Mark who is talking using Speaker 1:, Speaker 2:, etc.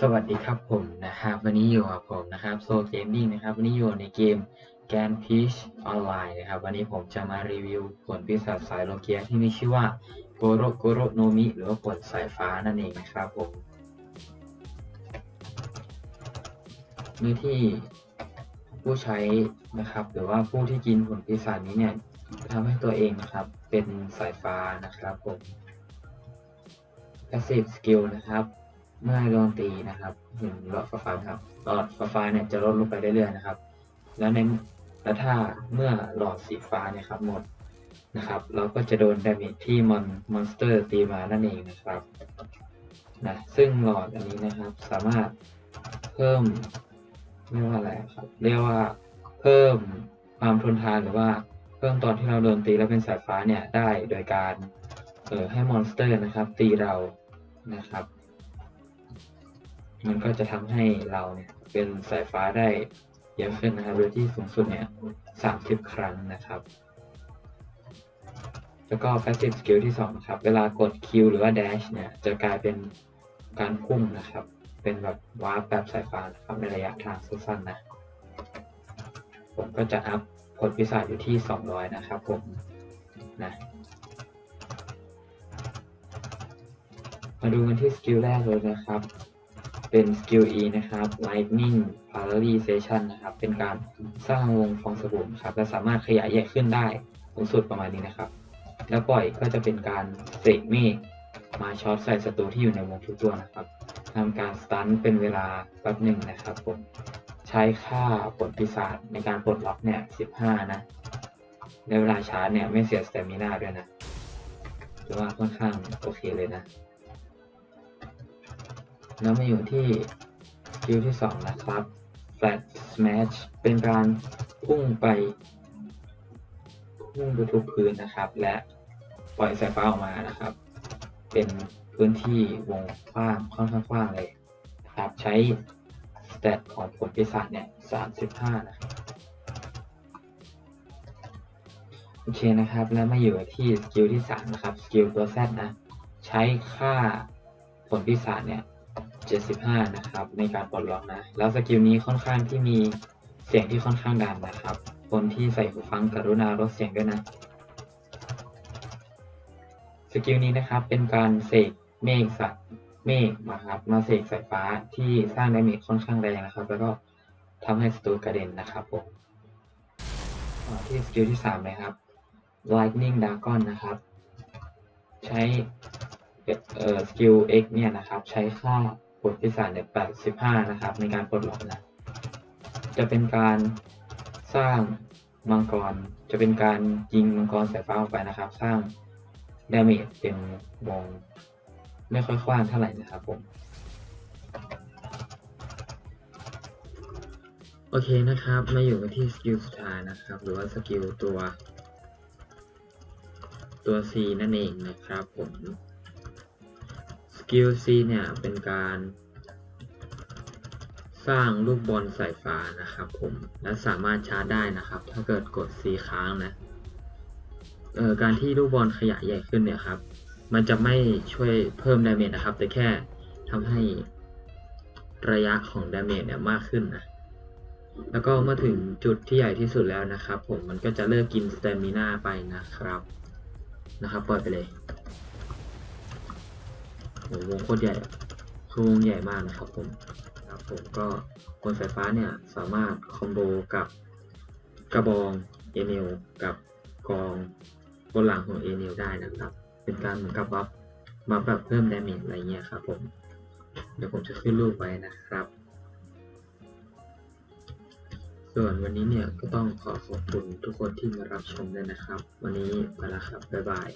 Speaker 1: สวัสดีครับผมนะครับ วันนี้อยู่กับผมนะครับโซเกมมิ่งนะครับ วันนี้อยู่ในเกมแกนพีชออนไลน์นะครับ วันนี้ผมจะมารีวิวผลปีศาจสายโลเกียที่มีชื่อว่าโกโรโกโรโนมิหรือว่าผลสายฟ้านั่นเองนะครับผมเมื่อที่ผู้ใช้นะครับ หรือว่าผู้ที่กินผลปีศาจนี้เนี่ยจะทำให้ตัวเองนะครับ เป็นสายฟ้านะครับผม passive skill นะครับ เมื่อโดนตีนะครับเห็นหลอดฟ้าครับหลอดฟ้าเนี่ยจะลดลงไปเรื่อยๆนะครับ แล้วในแล้วถ้าเมื่อหลอดสีฟ้าเนี่ยครับหมดนะครับ เราก็จะโดนดาเมจที่มอนมอนสเตอร์ตีมานั่นเองนะครับนะซึ่งหลอดอันนี้นะครับสามารถเพิ่มเรียกว่าอะไรครับเรียกว่าเพิ่มความทนทานหรือว่าเพิ่มตอนที่เราโดนตีแล้วเป็นสายฟ้าเนี่ยได้โดยการเออให้มอนสเตอร์นะครับ ตีเรานะครับ มันก็จะทำให้เราเนี่ยเป็นสายฟ้าได้เยอะขึ้นนะครับโดยที่สูงสุดเนี่ยสามสิบครั้งนะครับ แล้วก็ passive skill ที่สองครับ เวลากด Q หรือว่า dash เนี่ย จะกลายเป็นการพุ่งนะครับ เป็นแบบวาร์ปแบบสายฟ้านะครับในระยะทางสั้นๆนะ ผมก็จะอัพผลพิศาจอยู่ที่ 200 นะครับผม นะมาดูกันที่สกิลแรกเลยนะครับ เป็นสกิล E นะครับ Lightning Polarization นะครับ เป็นการสร้างวงฟองสบู่ครับและสามารถขยายใหญ่ขึ้นได้สูงสุดประมาณนี้นะครับ แล้วปล่อยก็จะเป็นการเสกเมฆมาช็อตใส่ศัตรูที่อยู่ในวงทุกตัวนะครับทำการสตันเป็นเวลาแป๊บหนึ่งนะครับผมใช้ค่าผลปีศาจในการปลดล็อกเนี่ย 15 นะ ในเวลาชาร์จเนี่ยไม่เสียสเตมินาด้วยนะถือว่าค่อนข้างโอเคเลยนะ แล้วมาอยู่ที่สกิลที่ 2 นะครับ flat smash เป็นการพุ่งไปพุ่งไปทุกพื้นนะครับ และปล่อยสายฟ้าออกมานะครับ เป็นพื้นที่วงกว้างค่อนข้างกว้างเลยนะครับ ใช้สเตตของผลปีศาจเนี่ย35 นะครับ โอเคนะครับ แล้วมาอยู่ที่สกิลที่ 3 นะครับ สกิลตัว Z นะ ใช้ค่าผลปีศาจเนี่ย 75 นะครับ ในการปลดล็อกนะ แล้วสกิลนี้ค่อนข้างที่มีเสียงที่ค่อนข้างดังนะครับ คนที่ใส่หูฟังกรุณาลดเสียงด้วยนะ สกิลนี้นะครับเป็นการเสกเมฆสัตว์เมฆนะครับมาเสกสายฟ้าที่สร้างไดาเมจค่อนข้างแรงนะครับ แล้วก็ทำให้ศัตรูกระเด็นนะครับผมที่สกิลที่3นะครับ Lightning Dragon นะครับ ใช้ สกิล X เนี่ยนะครับ ใช้ค่าผลปีศาจเนี่ย85 นะครับ ในการปลดล็อกนะ จะเป็นการสร้างมังกร จะเป็นการยิงมังกรสายฟ้าออกไปนะครับ สร้างดาเมจเป็นวงไม่ค่อยกว้างเท่าไหร่นะครับผม โอเคนะครับ มาอยู่กันที่สกิลสุดท้ายนะครับ หรือว่าสกิลตัว ตัว C นั่นเองนะครับผม สกิล C เนี่ยเป็นการสร้างลูกบอลสายฟ้านะครับผมและสามารถชาร์จได้นะครับ ถ้าเกิดกด C ค้างนะเอ่อการที่ลูกบอลขยายใหญ่ขึ้นเนี่ยครับ มันจะไม่ช่วยเพิ่มดาเมจนะครับ แต่แค่ทำให้ระยะของดาเมจเนี่ยมากขึ้นนะแล้วก็เมื่อถึงจุดที่ใหญ่ที่สุดแล้วนะครับ ผมมันก็จะเลิกกินสเตมินาไปนะครับนะครับปล่อยไปเลย โหวงโคตรใหญ่คือวงใหญ่มากนะครับผมครับผมก็กลสายฟ้าเนี่ยสามารถคอมโบกับกระบองเอเนลกับกองบนหลังของเอเนลได้นะครับ เป็นการเหมือนกับบัฟบัฟแบบเพิ่มดาเมจอะไรเงี้ยครับผม เดี๋ยวผมจะขึ้นรูปไว้นะครับ ส่วนวันนี้เนี่ยก็ต้องขอขอบคุณทุกคนที่มารับชมด้วยนะครับ วันนี้ไปล้วครับ บ๊ายบาย